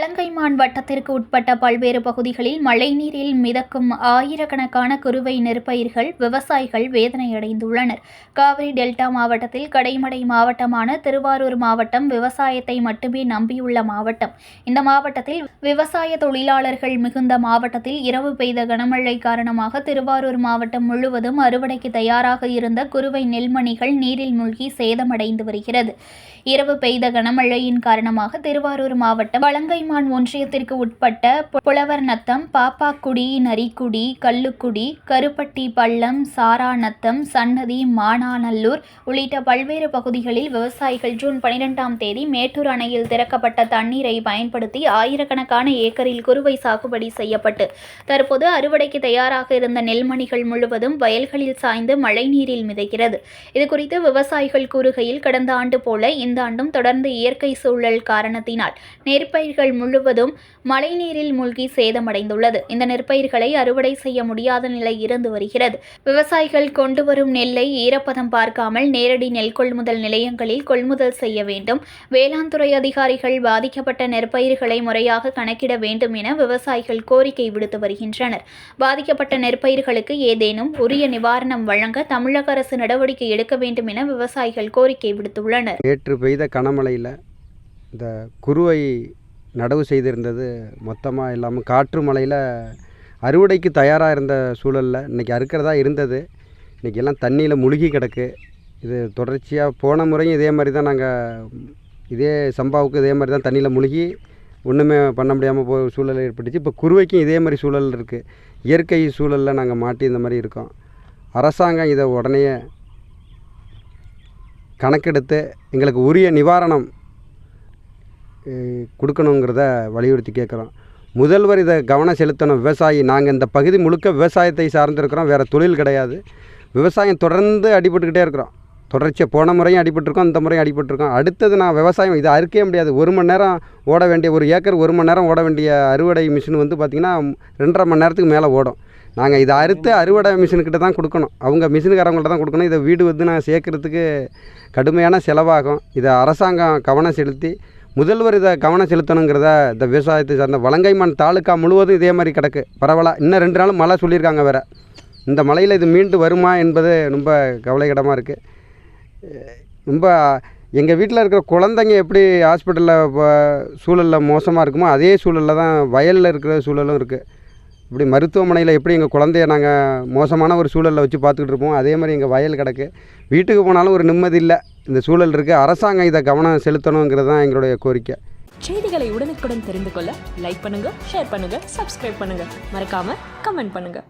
வட்டத்திற்கு உட்பட்ட பல்வேறு பகுதிகளில் மழைநீரில் மிதக்கும் ஆயிரக்கணக்கான குறுவை நெற்பயிர்கள் விவசாயிகள் வேதனையடைந்துள்ளனர். காவிரி டெல்டா மாவட்டத்தில் கடைமடை மாவட்டமான திருவாரூர் மாவட்டம் விவசாயத்தை மட்டுமே நம்பியுள்ள மாவட்டம். இந்த மாவட்டத்தில் விவசாய தொழிலாளர்கள் மிகுந்த மாவட்டத்தில் இரவு பெய்த கனமழை காரணமாக திருவாரூர் மாவட்டம் முழுவதும் அறுவடைக்கு தயாராக இருந்த குறுவை நெல்மணிகள் நீரில் மூழ்கி சேதமடைந்து வருகிறது. இரவு பெய்த கனமழையின் காரணமாக திருவாரூர் மாவட்டம் வலங்கைமான் ஒன்றியத்திற்கு உட்பட்ட புலவர் நத்தம் பாப்பாக்குடி நரிக்குடி கல்லுக்குடி கருப்பட்டி பள்ளம் சாராநத்தம் சன்னதி மானாநல்லூர் உள்ளிட்ட பல்வேறு பகுதிகளில் விவசாயிகள் ஜூன் பனிரெண்டாம் தேதி மேட்டூர் அணையில் திறக்கப்பட்ட தண்ணீரை பயன்படுத்தி ஆயிரக்கணக்கான ஏக்கரில் குறுவை சாகுபடி செய்யப்பட்டு தற்போது அறுவடைக்கு தயாராக இருந்த நெல்மணிகள் முழுவதும் வயல்களில் சாய்ந்து மழைநீரில் மிதக்கிறது. இதுகுறித்து விவசாயிகள் கூறுகையில் கடந்த ஆண்டு போல இந்த ஆண்டும் தொடர்ந்து இயற்கை சூழல் காரணத்தினால் நெற்பயிர்கள் முழுவதும் மழைநீரில் மூழ்கி சேதமடைந்துள்ளது. இந்த நெற்பயிர்களை அறுவடை செய்ய முடியாத நிலை இருந்து வருகிறது. விவசாயிகள் கொண்டு வரும் நெல்லை ஈரப்பதம் பார்க்காமல் நேரடி நெல் கொள்முதல் நிலையங்களில் கொள்முதல் செய்ய வேண்டும். வேளாண் துறை அதிகாரிகள் பாதிக்கப்பட்ட நெற்பயிர்களை முறையாக கணக்கிட வேண்டும் என விவசாயிகள் கோரிக்கை விடுத்து வருகின்றனர். பாதிக்கப்பட்ட நெற்பயிர்களுக்கு ஏதேனும் உரிய நிவாரணம் வழங்க தமிழக அரசு நடவடிக்கை எடுக்க வேண்டும் என விவசாயிகள் கோரிக்கை விடுத்துள்ளனர். நேற்று பெய்த கனமழையில் இந்த குருவை நடவு செய்திருந்தது. மொத்தமாக இல்லாமல் காற்று மழையில் அறுவடைக்கு தயாராக இருந்த சூழலில் இன்றைக்கி அறுக்கிறதா இருந்தது. இன்றைக்கி எல்லாம் தண்ணியில் முழுகி கிடக்கு. இது தொடர்ச்சியாக போன முறையும் இதே மாதிரி தான் நாங்கள் இதே சம்பாவுக்கு இதே மாதிரி தான் தண்ணியில் முழுகி ஒன்றுமே பண்ண முடியாமல் போ சூழல் ஏற்பட்டுச்சு. இப்போ குருவைக்கும் இதே மாதிரி சூழல் இருக்குது இயற்கை சூழலில் நாங்கள் மாட்டி இந்த மாதிரி இருக்கோம். அரசாங்கம் இதை உடனே கணக்கெடுத்து எங்களுக்கு உரிய நிவாரணம் கொடுக்கணுங்கிறத வலியுறுத்தி கேட்குறோம். முதல்வர் இதை கவனம் செலுத்தணும். விவசாயி நாங்கள் இந்த பகுதி முழுக்க விவசாயத்தை சார்ந்திருக்கிறோம். வேறு தொழில் கிடையாது. விவசாயம் தொடர்ந்து அடிபட்டுக்கிட்டே இருக்கிறோம். தொடர்ச்சியாக போன முறையும் அடிபட்டிருக்கோம் இந்த முறையும் அடிபட்டிருக்கோம். அடுத்தது நான் விவசாயம் இதை அறுக்கவே முடியாது. ஒரு மணி நேரம் ஓட வேண்டிய ஒரு ஏக்கர் ஒரு மணி நேரம் ஓட வேண்டிய அறுவடை மிஷின் வந்து பார்த்திங்கன்னா ரெண்டரை மணி நேரத்துக்கு மேலே ஓடும். நாங்கள் இதை அறுத்து அறுவடை மிஷின்கிட்ட தான் கொடுக்கணும். அவங்க மிஷினுக்காரங்கள்ட்ட தான் கொடுக்கணும். இதை வீடு வந்து நான் சேர்க்குறதுக்கு கடுமையான செலவாகும். இதை அரசாங்கம் கவனம் செலுத்தி முதல்வர் இதை கவனம் செலுத்தணுங்கிறத இந்த விவசாயத்தை சார்ந்த வலங்கைமான் தாலுக்கா முழுவதும் இதே மாதிரி கிடக்கு. பரவாயில்ல. இன்னும் ரெண்டு நாள் மழை சொல்லியிருக்காங்க வேறு. இந்த மழையில் இது மீண்டு வருமா என்பது ரொம்ப கவலைக்கிடமாக இருக்குது ரொம்ப எங்கள் வீட்டில் இருக்கிற குழந்தைங்க எப்படி ஹாஸ்பிட்டலில் சூழலில் மோசமாக இருக்குமோ அதே சூழலில் தான் வயலில் இருக்கிற சூழலும் இருக்குது இப்படி மருத்துவமனையில் எப்படி எங்கள் குழந்தைய நாங்கள் மோசமான ஒரு சூழலில் வச்சு பார்த்துக்கிட்டு இருப்போம் அதே மாதிரி எங்கள் வயல் கிடக்கு. வீட்டுக்கு போனாலும் ஒரு நிம்மதி இல்லை. இந்த சூழல் இருக்குது அரசாங்கம் இதை கவனம் செலுத்தணுங்கிறது தான் எங்களுடைய கோரிக்கை. செய்திகளை உடனுக்குடன் தெரிந்து கொள்ள லைக் பண்ணுங்கள் ஷேர் பண்ணுங்கள் சப்ஸ்கிரைப் பண்ணுங்கள் மறக்காமல் கமெண்ட் பண்ணுங்கள்